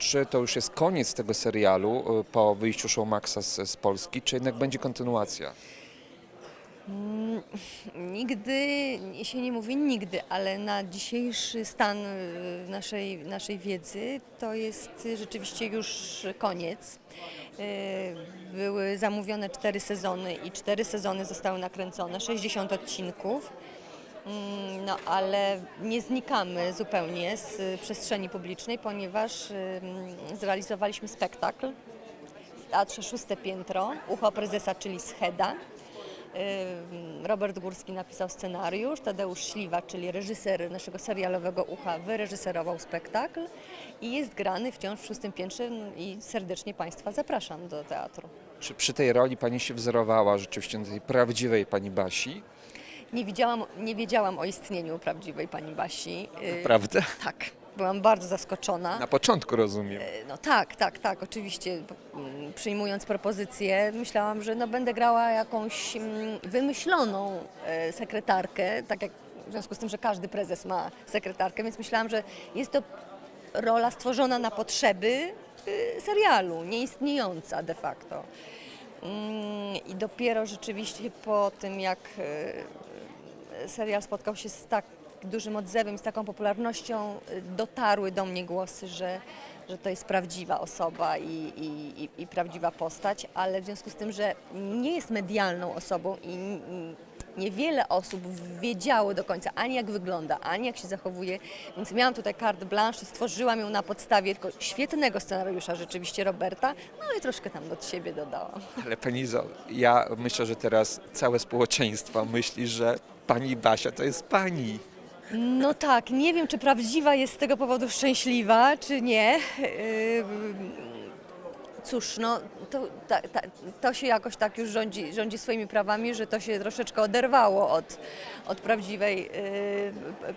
Czy to już jest koniec tego serialu y, po wyjściu Showmaxa z, z Polski, czy jednak będzie kontynuacja? Nigdy się nie mówi nigdy, ale na dzisiejszy stan y, naszej, naszej wiedzy to jest rzeczywiście już koniec. Y, Były zamówione cztery sezony i cztery sezony zostały nakręcone, 60 odcinków. Mm, No ale nie znikamy zupełnie z y, przestrzeni publicznej, ponieważ y, mm, zrealizowaliśmy spektakl w Teatrze Szóste Piętro, Ucho Prezesa, czyli Scheda. Ym, Robert Górski napisał scenariusz, Tadeusz Śliwa, czyli reżyser naszego serialowego Ucha, wyreżyserował spektakl i jest grany wciąż w szóstym piętrze i serdecznie Państwa zapraszam do teatru. Czy przy tej roli pani się wzorowała rzeczywiście na tej prawdziwej pani Basi? Nie, widziałam, nie wiedziałam o istnieniu prawdziwej pani Basi. Yy, Prawda? Tak, byłam bardzo zaskoczona. Na początku rozumiem. No tak, tak, tak, oczywiście. mm, Przyjmując propozycję, myślałam, że no będę grała jakąś mm, wymyśloną e, sekretarkę, tak jak w związku z tym, że każdy prezes ma sekretarkę, więc myślałam, że jest to rola stworzona na potrzeby y, serialu, nieistniejąca de facto. Mm, I dopiero rzeczywiście po tym, jak serial spotkał się z tak dużym odzewem, z taką popularnością, y, dotarły do mnie głosy, że, że to jest prawdziwa osoba i, i, i, prawdziwa postać, ale w związku z tym, że nie jest medialną osobą i niewiele osób wiedziało do końca ani jak wygląda, ani jak się zachowuje, więc miałam tutaj carte blanche i stworzyłam ją na podstawie tylko świetnego scenariusza rzeczywiście Roberta, no ale troszkę tam od siebie dodałam. Ale pani Zo, ja myślę, że teraz całe społeczeństwo myśli, że pani Basia to jest pani. No tak, nie wiem, czy prawdziwa jest z tego powodu szczęśliwa, czy nie. Yy, Cóż, no to, ta, ta, to się jakoś tak już rządzi, rządzi swoimi prawami, że to się troszeczkę oderwało od, od prawdziwej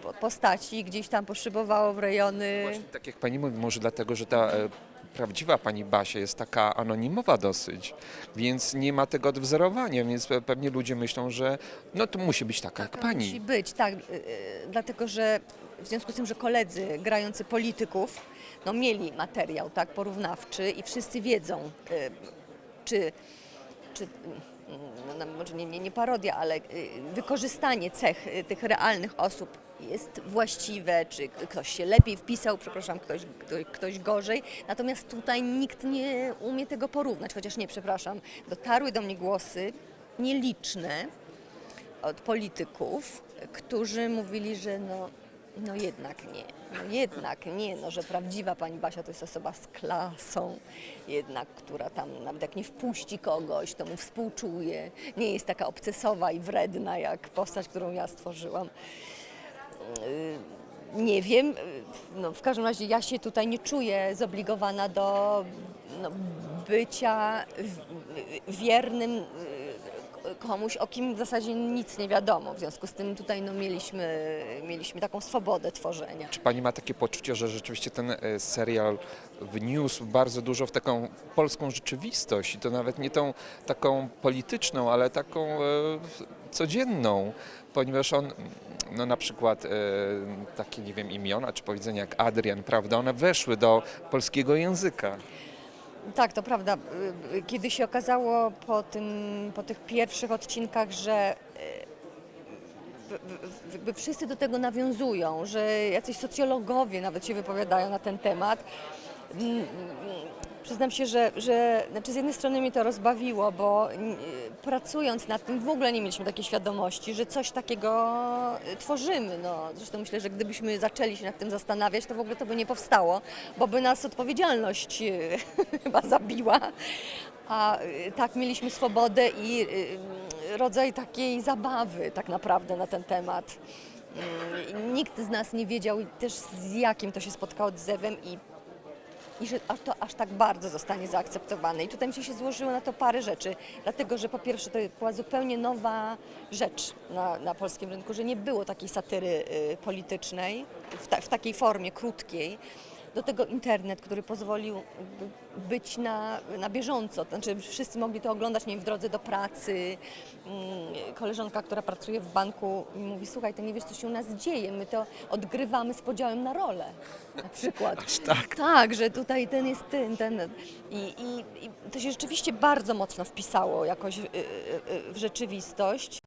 po- postaci, gdzieś tam poszybowało w rejony. Właśnie tak jak pani mówi, może dlatego, że ta e, prawdziwa pani Basia jest taka anonimowa dosyć, więc nie ma tego odwzorowania, więc pe- pewnie ludzie myślą, że no to musi być taka jak Musi pani. być, tak, yy, yy, dlatego że w związku z tym, że koledzy grający polityków no, mieli materiał tak, porównawczy i wszyscy wiedzą, yy, czy, czy mm, no, może nie, nie, nie parodia, ale yy, wykorzystanie cech yy, tych realnych osób jest właściwe, czy ktoś się lepiej wpisał, przepraszam, ktoś, ktoś gorzej. Natomiast tutaj nikt nie umie tego porównać, chociaż nie, przepraszam, dotarły do mnie głosy nieliczne, od polityków, którzy mówili, że no, no jednak nie, no jednak nie, no, że prawdziwa pani Basia to jest osoba z klasą, jednak, która tam nawet jak nie wpuści kogoś, to mu współczuje, nie jest taka obcesowa i wredna jak postać, którą ja stworzyłam. Yy, Nie wiem, yy, no, w każdym razie ja się tutaj nie czuję zobligowana do no, bycia wiernym komuś, o kim w zasadzie nic nie wiadomo. W związku z tym tutaj no, mieliśmy, mieliśmy taką swobodę tworzenia. Czy pani ma takie poczucie, że rzeczywiście ten e, serial wniósł bardzo dużo w taką polską rzeczywistość i to nawet nie tą taką polityczną, ale taką e, codzienną, ponieważ on no na przykład e, takie, nie wiem, imiona czy powiedzenia jak Adrian, prawda, one weszły do polskiego języka. Tak, to prawda. Y, y, Kiedy się okazało po, tym, po tych pierwszych odcinkach, że y, wszyscy do tego nawiązują, że jacyś socjologowie nawet się wypowiadają na ten temat. Mm, Przyznam się, że, że znaczy z jednej strony mnie to rozbawiło, bo mm, pracując nad tym w ogóle nie mieliśmy takiej świadomości, że coś takiego y, tworzymy. No, zresztą myślę, że gdybyśmy zaczęli się nad tym zastanawiać, to w ogóle to by nie powstało, bo by nas odpowiedzialność y, chyba zabiła. A y, tak mieliśmy swobodę i y, rodzaj takiej zabawy tak naprawdę na ten temat. Mm, Nikt z nas nie wiedział też z jakim to się spotkało odzewem i i że aż to aż tak bardzo zostanie zaakceptowane. I tutaj mi się złożyło na to parę rzeczy, dlatego że po pierwsze to była zupełnie nowa rzecz na, na polskim rynku, że nie było takiej satyry y, politycznej w, ta, w takiej formie krótkiej. Do tego internet, który pozwolił być na, na bieżąco, znaczy wszyscy mogli to oglądać, nie wiem, w drodze do pracy. Mm, Koleżanka, która pracuje w banku mi mówi, słuchaj, ty nie wiesz, co się u nas dzieje, my to odgrywamy z podziałem na role, na przykład. tak. Tak, że tutaj ten jest ten, ten. I, i, i to się rzeczywiście bardzo mocno wpisało jakoś w, w rzeczywistość.